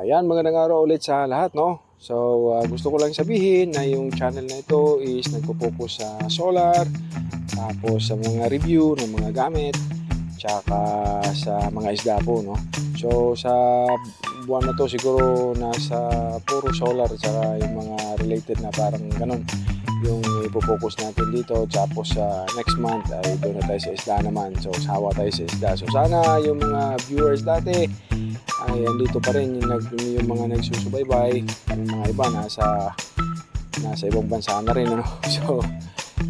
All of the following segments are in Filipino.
Ayan, magandang araw ulit sa lahat, no? So, ah, gusto ko lang sabihin na yung channel na ito is nagpo-focus sa solar, tapos sa mga review ng mga gamit, tsaka sa mga isda po, no? So, sa buwan na to siguro nasa puro solar, tsaka yung mga related na parang ganun yung ipo-focus natin dito tapos sa next month ay doon na tayo sa isda naman so sawa tayo sa isda so sana yung mga viewers dati ay andito pa rin yung, nag, yung mga nagsusubaybay. Yung mga iba nasa nasa ibang bansa na rin ano? So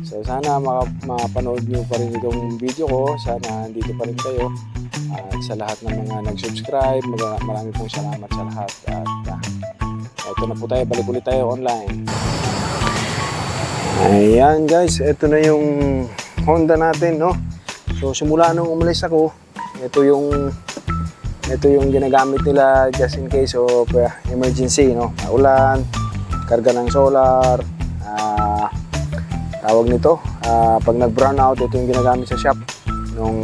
so sana maka, mapanood nyo pa rin itong video ko. Sana andito pa rin kayo. At sa lahat ng mga nag-subscribe maga- marami pong salamat sa lahat. At ah, ito na po tayo. Balik ulit tayo online. Ayan guys, ito na yung Honda natin, no? So simula nung umalis ako, ito yung ito yung ginagamit nila just in case of uh, emergency, no? Ulan, karga ng solar, ah, tawag nito, ah, pag nag-brown out, ito yung ginagamit sa shop nung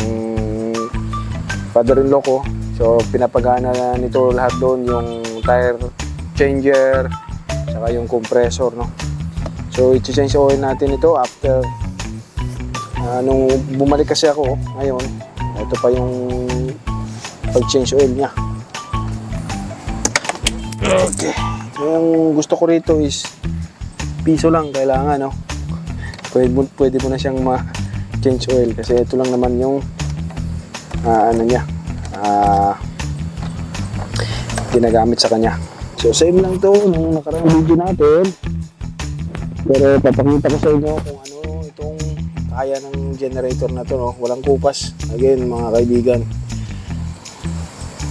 father-in-law ko. So pinapagana na nito lahat doon yung tire changer, saka yung compressor, no? So, i-change oil natin ito after ah, nung bumalik kasi ako ngayon. Ito pa yung pag-change oil niya. Okay. So, yung gusto ko rito is piso lang kailangan, no? Pwede, mo- pwede mo na siyang ma-change oil kasi ito lang naman yung ah, ano niya ah, ginagamit sa kanya. So, same lang to nung nakarang video natin. Pero papakita ko sa inyo kung ano itong kaya ng generator na to, no? Walang kupas. Again, mga kaibigan.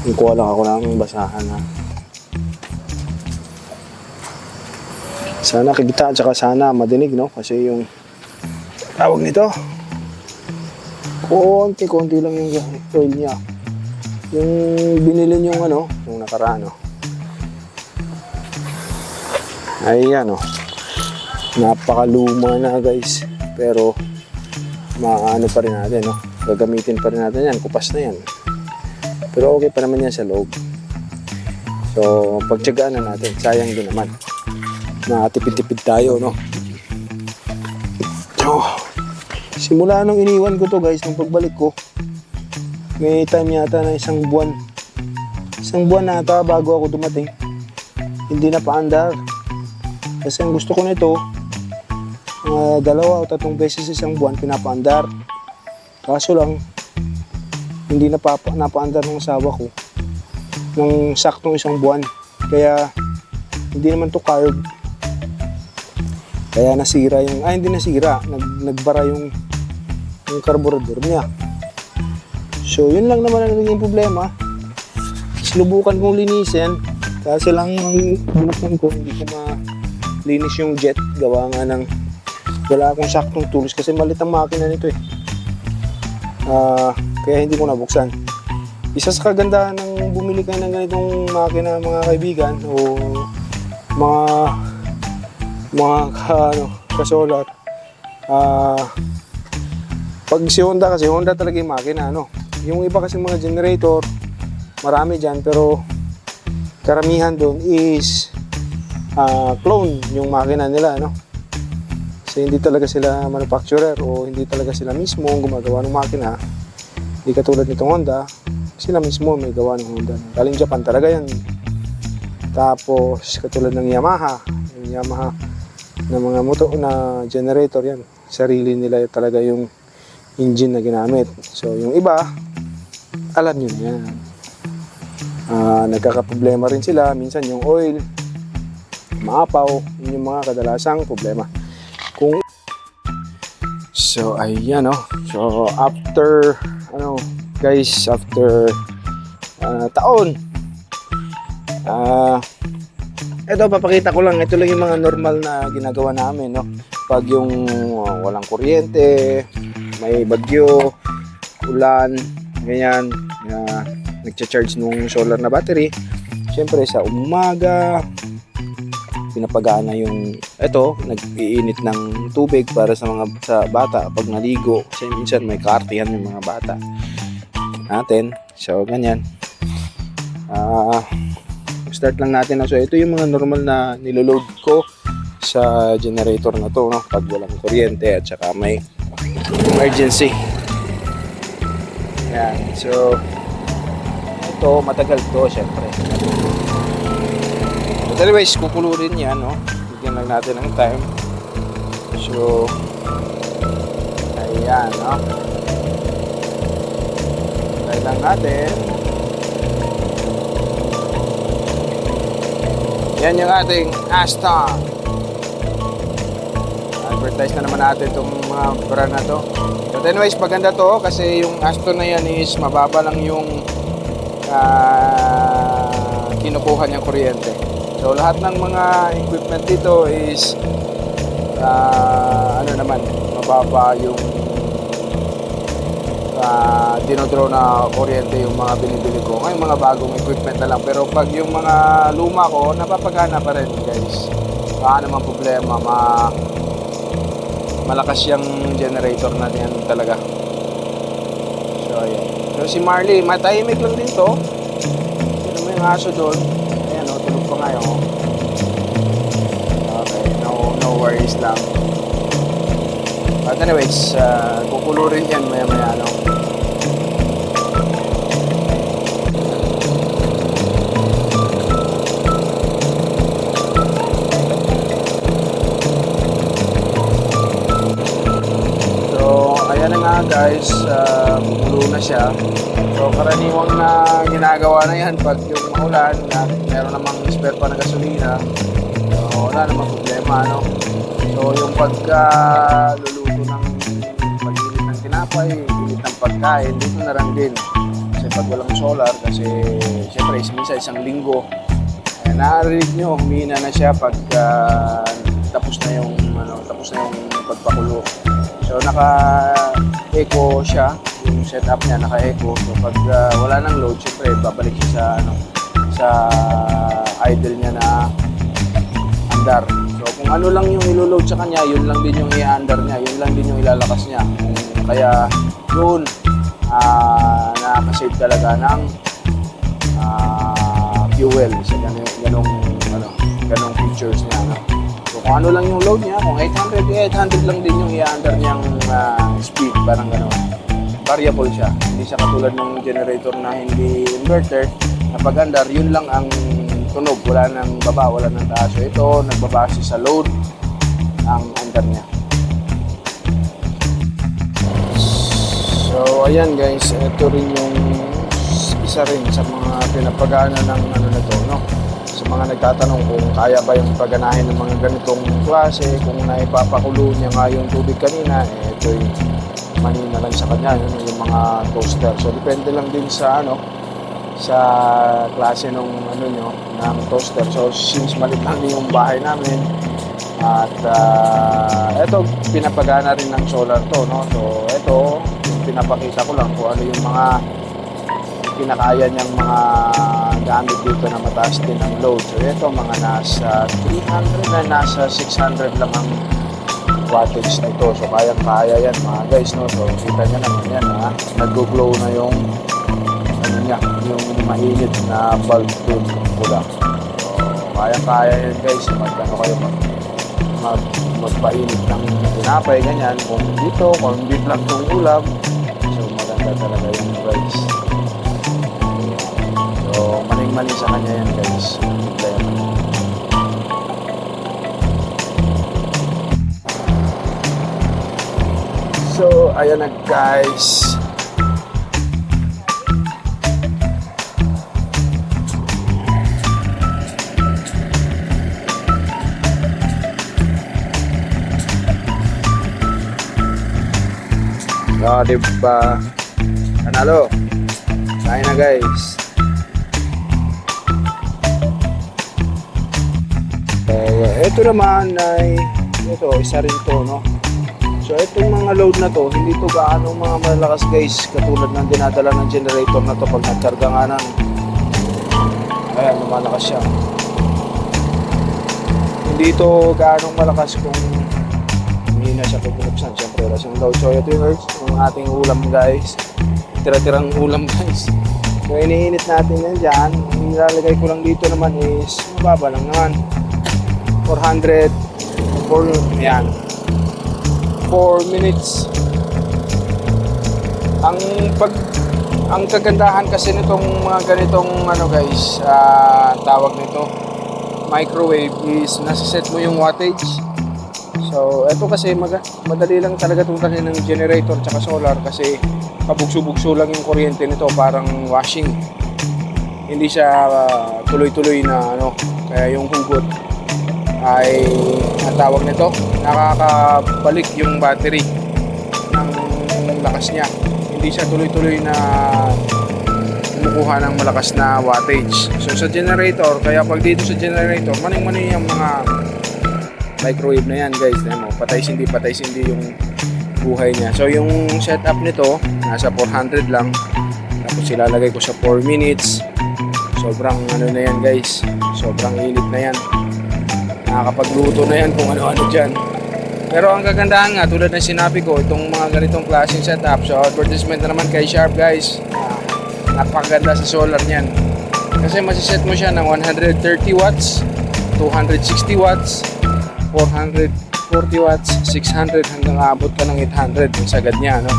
Kukuha lang ako ng basahan, ha? Sana kikita at saka sana madinig, no? Kasi yung tawag nito, konti-konti lang yung oil niya. Yung binili yung ano, yung nakaraan, no? Ayan, no? napakaluma na guys pero maano pa rin natin no gagamitin pa rin natin yan kupas na yan pero okay pa naman yan sa loob. So pagtyagaan na natin sayang din naman. Nakatipid-tipid tayo no? So simula nung iniwan ko to guys nung pagbalik ko may time yata na isang buwan. Isang buwan nata bago ako dumating. Hindi na paandar. Kasi ang gusto ko nito mga dalawa o tatlong beses isang buwan pinapaandar. Kaso lang, hindi napapa, napaandar ng asawa ko ng saktong isang buwan. Kaya, hindi naman to carb. Kaya nasira yung, ah hindi nasira, nag, nagbara yung, yung carburetor niya. So, yun lang naman ang naging problema. Sinubukan kong linisin. Kasi lang, ang binaksan ko, hindi ko malinis yung jet. Gawa nga ng wala akong saktong tools kasi malit ang makina nito eh. Ah, kaya hindi ko nabuksan. Isa sa kagandahan ng bumili kayo ng ganitong makina mga kaibigan o mga mga ka, ano, kasolar. Ah, pag si Honda kasi Honda talaga yung makina ano. Yung iba kasi mga generator marami diyan pero karamihan doon is ah, clone yung makina nila no. Kasi hindi talaga sila manufacturer o hindi talaga sila mismo gumagawa ng makina. Hindi katulad nitong Honda, sila mismo may gawa ng Honda. Galing Japan talaga yan. Tapos katulad ng Yamaha, yung Yamaha na mga motor na generator yan. Sarili nila talaga yung engine na ginamit. So yung iba, alam nyo na yan. Ah, nagkakaproblema rin sila. Minsan yung oil, maapaw, yun yung mga kadalasang problema. So ayan no. So after ano guys after ah, taon ah ito papakita ko lang ito lang yung mga normal na ginagawa namin no. Pag yung ah, walang kuryente, may bagyo, ulan, ganyan na nagcha-charge nung solar na battery. Siyempre sa umaga, pinapagana yung eto nag-iinit ng tubig para sa mga sa bata pag naligo kasi minsan may kaartihan yung mga bata natin so ganyan ah start lang natin na. So ito yung mga normal na niloload ko sa generator na to, no? Pag walang kuryente at saka may emergency. Yan. So, ito, matagal to, syempre. Anyways, kukulurin yan, no? Bigyan lang natin ng time. So, ayan, no? Try lang natin. Yan yung ating Aston. Advertise na naman natin itong mga brand na to. But anyways, maganda to kasi yung Aston na yan is mababa lang yung ah, kinukuha niyang kuryente. So lahat ng mga equipment dito is ah, ano naman, mababa yung uh, dinodraw na kuryente yung mga binibili ko. Ngayon mga bagong equipment na lang. Pero pag yung mga luma ko, napapagana pa rin guys. Baka naman problema, ma malakas yung generator na yan talaga. So, ayan. So, si Marley, matahimik lang din to. Sino yung aso doon? No worries lang. But anyways, uh, kukulurin yan maya maya nga guys, uh, kumulo na siya. So, karaniwang na ginagawa na yan pag yung maulan, na meron namang spare pa na gasolina. So, wala namang problema, ano. So, yung pagka luluto ng pag-init ng tinapay, init ng pagkain, dito na lang din. Kasi pag walang solar, kasi siyempre, minsan isang linggo, eh, narinig nyo, humina na siya pag ah, tapos na yung ano, tapos na yung pagpakulo. So naka-eco siya, yung setup niya naka-eco. So pag ah, wala nang load, syempre babalik siya sa ano sa idle niya na andar. Ano lang yung ilo-load sa kanya, yun lang din yung i-andar niya, yun lang din yung ilalakas niya. Kaya yun ah nakaka-save talaga ng ah, fuel sa ganung, ganung ano, ganung features niya. No? So kung ano lang yung load niya, kung 800, eh, 800 lang din yung i-under niyang ah, speed, parang gano'n. Variable siya. Hindi siya katulad ng generator na hindi inverter, na pag-under, yun lang ang tunog. Wala nang baba, wala nang taas. So ito, nagbabase sa load ang under niya. So, ayan guys, ito rin yung isa rin sa mga pinapagana ng ano na to, no? Sa mga nagtatanong kung kaya ba yung paganahin ng mga ganitong klase, kung naipapakulo niya nga yung tubig kanina, eh, ito yung manina lang sa kanya, yun yung mga toaster. So, depende lang din sa ano, sa klase ng ano nyo, ng toaster. So, since malit lang yung bahay namin, at uh, ito, pinapagana rin ng solar to, no? So, ito, pinapakita ko lang kung ano yung mga kinakaya niyang mga gamit dito na mataas din ang load. So, ito, mga nasa 300 na nasa 600 lang ang wattage na ito. So, kayang-kaya yan, mga guys, no? So, kita niya naman yan, ha? Nag-glow na yung niya, yung mainit na dun, pula. So, kayang-kaya yan, guys. Magkano kayo mag mag magpainit ng tinapay, ganyan. Kung dito, kung beef lang itong ulam, so maganda talaga yung guys. So, maning-mani sa kanya yan guys. So, ayan na guys. Oh, di ba? Panalo. Kain na guys. Uh, ito naman ay ito, isa rin to, no? So, itong mga load na to, hindi to gaano mga malakas guys, katulad ng dinadala ng generator na to pag nagkarga nga ng ayan, lumalakas siya. Hindi to gaano malakas kung hindi na siya pagpunuksan. Siyempre, wala siyang load. So, ito yung, yung ating ulam guys. Tira-tirang ulam guys. So, iniinit natin yan dyan. Ang nilalagay ko lang dito naman is, mababa lang naman. 400 for, yan. 4 minutes. Ang pag ang kagandahan kasi nitong mga ganitong ano guys, ah, tawag nito microwave is nasa-set mo yung wattage. So, ito kasi mag- madali lang talaga tungkalin ng generator tsaka solar kasi pabugso-bugso lang yung kuryente nito parang washing. Hindi siya ah, tuloy-tuloy na ano, kaya yung hugot ay ang tawag nito, nakakabalik yung battery ng lakas niya. Hindi siya tuloy-tuloy na kumukuha ng malakas na wattage. So sa generator, kaya pag dito sa generator, maning-maning yung mga microwave na yan guys. Ayan mo, patay hindi patay hindi yung buhay niya. So yung setup nito, nasa 400 lang. Tapos ilalagay ko sa 4 minutes. Sobrang ano na yan guys. Sobrang init na yan. Nakakapagluto na yan kung ano-ano dyan. Pero ang kagandahan nga, tulad ng sinabi ko, itong mga ganitong klaseng setup, so advertisement na naman kay Sharp guys, napakaganda sa solar niyan. Kasi masiset mo siya ng 130 watts, 260 watts, 440 watts, 600 hanggang aabot ka ng 800 yung sagad niya, no?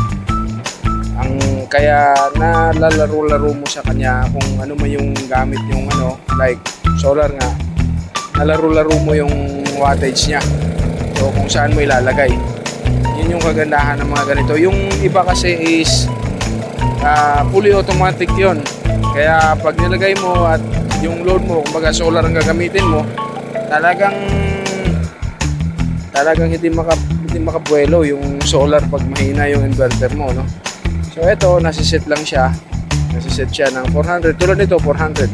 Ang kaya nalalaro-laro mo sa kanya kung ano man yung gamit yung ano, like solar nga, nalaro-laro mo yung wattage niya. So kung saan mo ilalagay. Yun yung kagandahan ng mga ganito. Yung iba kasi is ah, fully automatic yun. Kaya pag nilagay mo at yung load mo, kumbaga solar ang gagamitin mo, talagang talagang hindi maka hindi makabuelo yung solar pag mahina yung inverter mo, no? So ito, nasiset lang siya. Nasiset siya ng 400. Tulad nito, 400.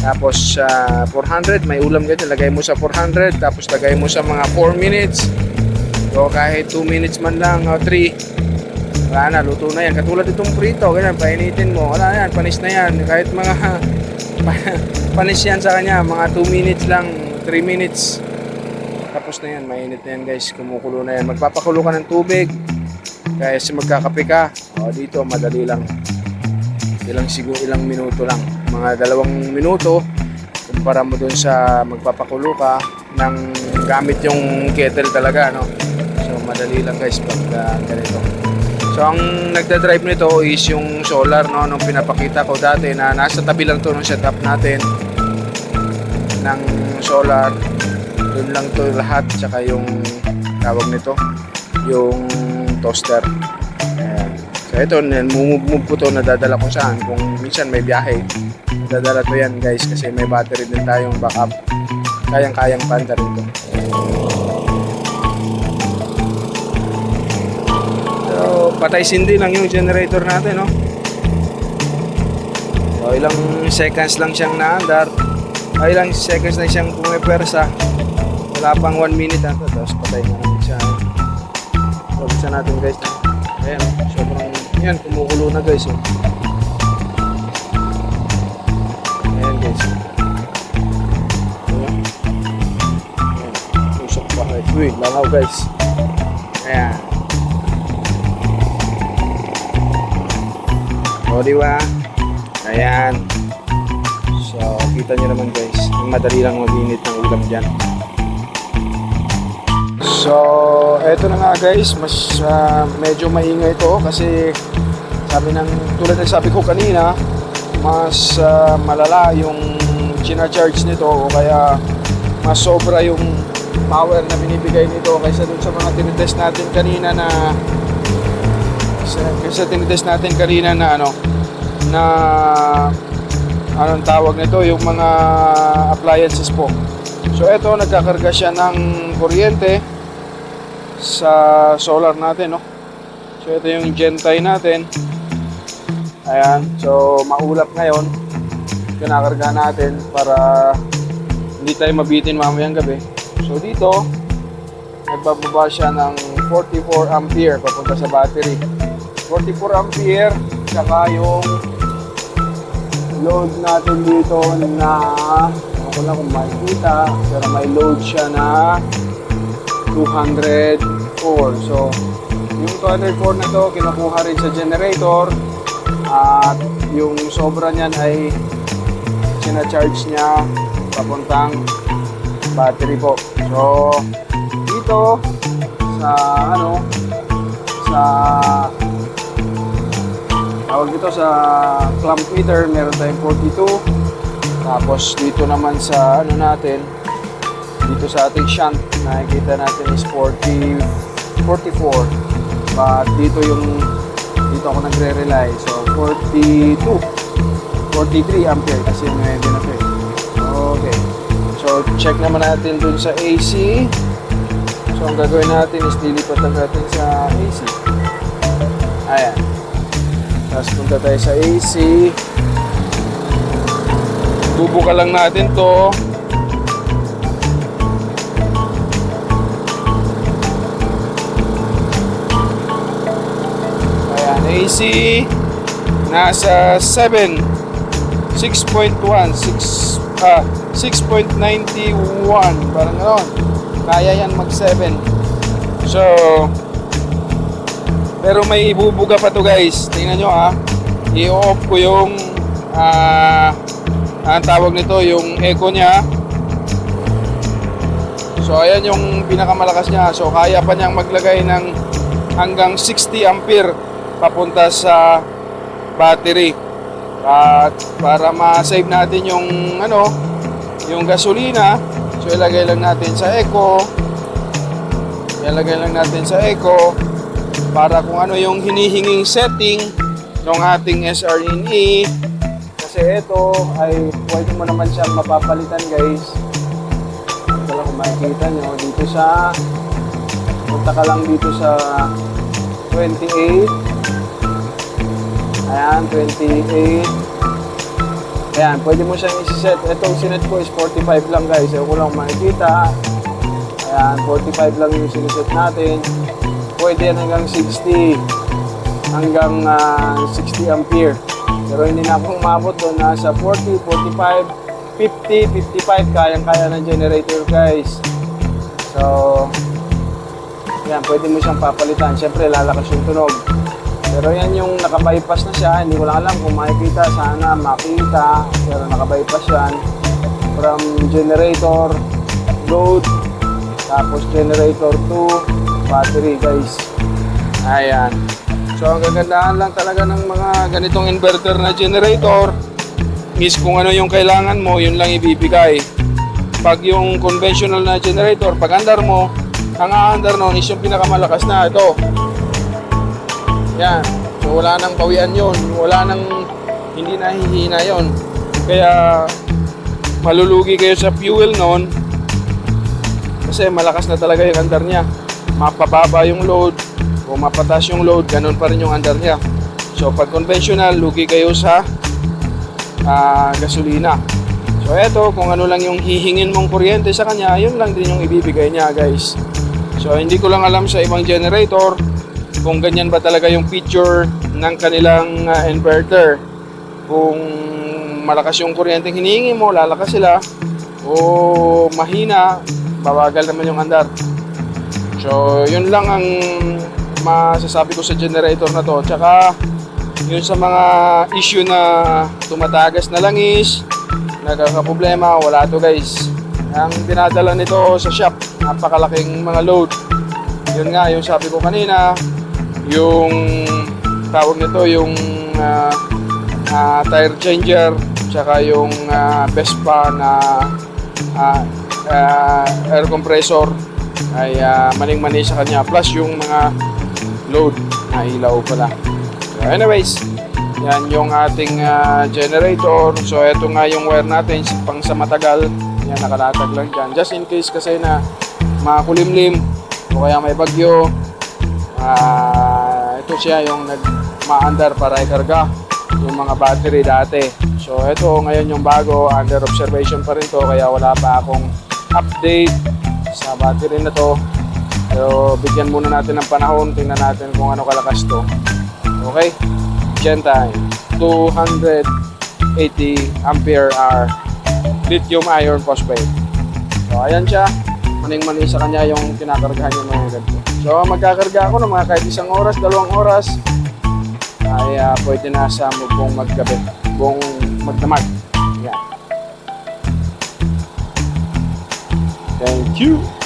Tapos sa 400, may ulam ganyan, lagay mo sa 400, tapos lagay mo sa mga 4 minutes. So kahit 2 minutes man lang, o 3, wala na, luto na yan. Katulad itong prito, ganyan, painitin mo, wala na yan, panis na yan. Kahit mga panis yan sa kanya, mga 2 minutes lang, 3 minutes. Tapos na yan, mainit na yan guys, kumukulo na yan. Magpapakulo ka ng tubig, kaya si magkakape ka, o dito, madali lang. Ilang siguro ilang minuto lang. Mga dalawang minuto, kumpara mo dun sa magpapakulo ka ng gamit yung kettle talaga, no? So, madali lang guys pag ah, ganito. So, ang nagda-drive nito is yung solar, no? Nung pinapakita ko dati na nasa tabi lang to ng setup natin ng solar. Doon lang to lahat, tsaka yung tawag nito, yung toaster. Ayan. So, ito, move, move ko to, nadadala ko saan. Kung minsan may biyahe, nadadala to yan guys, kasi may battery din tayong backup. Kayang-kayang panda rito. So, patay sindi lang yung generator natin, no? So, ilang seconds lang siyang naandar. Ay, ilang seconds na siyang pumipersa. Wala pang 1 minute ata, tapos patay na naman siya. So, bisa natin guys. Ayan, oh, sobrang, yan, kumukulo na guys. Oh. Ayan guys. Ayan. Ayan, usok pa guys. Uy, langaw guys. Ayan. O, di ba? Ayan. So, kita nyo naman guys. Madali lang mag-init ng ulam dyan. So, eto na nga guys, mas ah, medyo maingay ito kasi sabi ng tulad ng sabi ko kanina, mas ah, malala yung charge nito o kaya mas sobra yung power na binibigay nito kaysa dun sa mga tinitest natin kanina na sa- kaysa tinitest natin kanina na ano na anong tawag nito yung mga appliances po. So eto nagkakarga siya ng kuryente sa solar natin no? So ito yung gentay natin. Ayan. So maulap ngayon. Kinakarga natin para hindi tayo mabitin mamayang gabi. So dito nagbababa siya ng 44 ampere papunta sa battery. 44 ampere saka yung load natin dito na ano ko lang kung makikita pero may load siya na 204 so yung 204 na to kinukuha rin sa generator. At yung sobra niyan ay sinacharge niya papuntang battery po. So, dito sa ano sa tawag dito sa clamp meter meron tayong 42 tapos dito naman sa ano natin dito sa ating shunt nakikita natin is 40 44 but dito yung dito ako nagre-rely. So 42 43 ampere kasi yung 9 na to eh. okay. So check naman natin dun sa AC so ang gagawin natin is lilipat lang natin sa AC ayan. Tapos punta tayo sa AC bubuka lang natin to AC nasa 7 6.1 6 ah 6.91 parang gano'n kaya yan mag 7 so pero may ibubuga pa to guys. Tingnan nyo ha i-off ko yung ah ang tawag nito yung echo niya. So ayan yung pinakamalakas niya. So kaya pa niyang maglagay ng hanggang 60 ampere papunta sa battery. At para ma-save natin yung ano yung gasolina so ilagay lang natin sa eco. Ilagay lang natin sa eco para kung ano yung hinihinging setting ng ating SRNE kasi ito ay pwede mo naman siyang mapapalitan guys. Lang kung makikita nyo dito sa punta ka lang dito sa 28 Ayan, 28. Ayan, pwede mo siyang isi-set. Itong sinet ko is 45 lang guys. Ayaw ko lang makikita. Ayan, 45 lang yung siniset natin. Pwede yan hanggang 60. Hanggang ah, 60 ampere. Pero hindi na akong umabot doon. Nasa 40, 45, 50, 55. Kayang-kaya ng generator guys. So, yan, pwede mo siyang papalitan. Siyempre, lalakas yung tunog. Pero yan yung nakabypass na siya. Hindi ko lang alam kung makikita. Sana makita. Pero nakabypass yan. From generator, load, tapos generator to battery guys. Ayan. So ang kagandahan lang talaga ng mga ganitong inverter na generator is kung ano yung kailangan mo, yun lang ibibigay. Pag yung conventional na generator, pag andar mo, ang aandar nun is yung pinakamalakas na ito. Yan. So wala nang bawian yon, wala nang hindi nahihina yon. Kaya malulugi kayo sa fuel noon kasi malakas na talaga yung andar niya. Mapababa yung load o mapatas yung load, ganun pa rin yung andar niya. So pag conventional, lugi kayo sa ah, gasolina. So eto, kung ano lang yung hihingin mong kuryente sa kanya, yun lang din yung ibibigay niya guys. So hindi ko lang alam sa ibang generator kung ganyan ba talaga yung feature ng kanilang ah, inverter. Kung malakas yung kuryente hinihingi mo, lalakas sila. O mahina, babagal naman yung andar. So, yun lang ang masasabi ko sa generator na to. Tsaka, yun sa mga issue na tumatagas na langis, nagkakaproblema, wala to guys. Ang dinadala nito sa shop, napakalaking mga load. Yun nga, yung sabi ko kanina, yung tawag nito, yung ah, ah, tire changer, tsaka yung ah, Vespa na ah, ah, air compressor ay ah, maning-mani sa kanya. Plus yung mga load na ilaw pala. So anyways, yan yung ating ah, generator. So ito nga yung wire natin pang sa matagal. Yan nakalatag lang dyan. Just in case kasi na makulimlim o kaya may bagyo. Ito siya yung nagmaandar para ikarga yung mga battery dati. So ito ngayon yung bago, under observation pa rin to kaya wala pa akong update sa battery na to. Pero bigyan muna natin ng panahon, tingnan natin kung ano kalakas to. Okay? Gen time. 280 ampere hour lithium iron phosphate. So ayan siya. Maning-mani sa kanya yung kinakargahan yung mga ganito. So magkakarga ako ng mga kahit isang oras, dalawang oras. ay ah, pwede na sa mo pong maggabi, pong magdamag. Yan. Thank you.